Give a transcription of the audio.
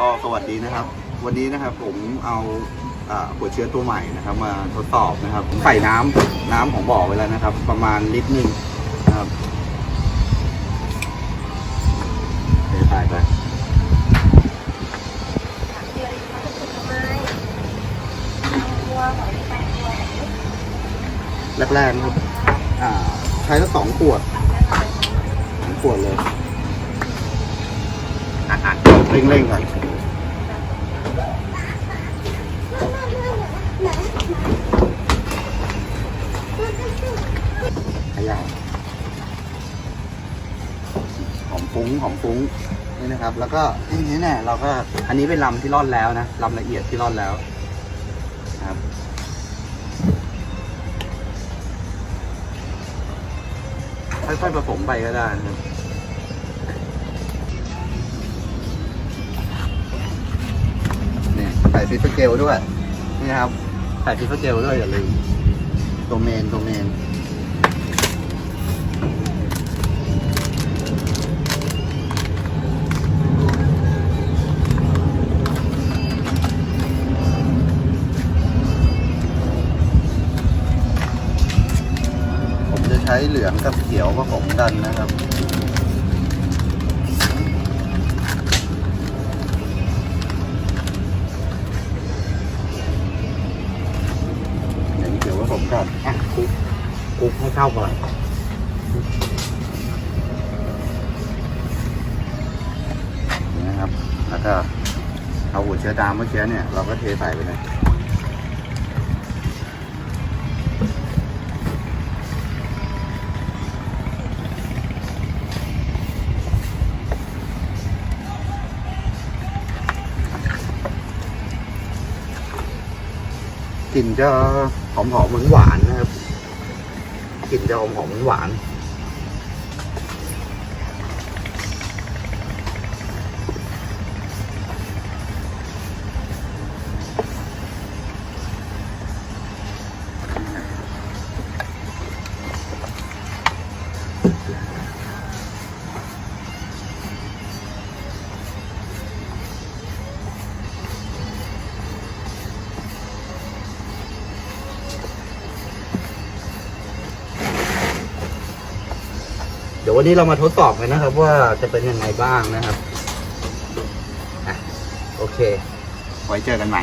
ก็สวัสดีนะครับ วันนี้นะครับผมเอาอ่าหัวเชื้อตัวใหม่นะครับ มาทดสอบนะครับผมใส่น้ำน้ำของบ่อไว้แล้วนะครับ ประมาณลิตรหนึ่งนะครับเทใส่ไปแรกๆนะครับอ่าใช้ทั้งสองขวดสองขวดเลยอะๆเร่งๆก่อน ยะหอมฟุ้งหอมฟุ้งนี่นะครับ แล้วก็ทีนี้เนี่ยเราก็อันนี้เป็นลำที่ร่อนแล้วนะลำละเอียดที่ร่อนแล้วครับค่อยๆผสมไปก็ได้นะครับเนี่ยใส่ฟิฟเฟอร์เจลด้วยนี่ครับใส่ฟิฟเฟอร์เจลด้วยอย่าลืมตัวเมนตัวเมน ช้เหลืองกับเขียวผสมกันนะครับเหลืองเขียวผสมกันอะคลุกคลุกให้เข้าก่อนนะครับ แล้วก็เอาหัวเชื้อดามเมื่อกี้เนี่ยเราก็เทใส่ไปเลย กลิ่นจะหอมหอมเหวานนะครับกลิ่นจะหอมหอมๆหวาน ดี๋ยววันนี้เรามาทดสอบกันนะครับ ว่าจะเป็นยังไงบ้างนะครับอะโอเค ไว้เจอกันใหม่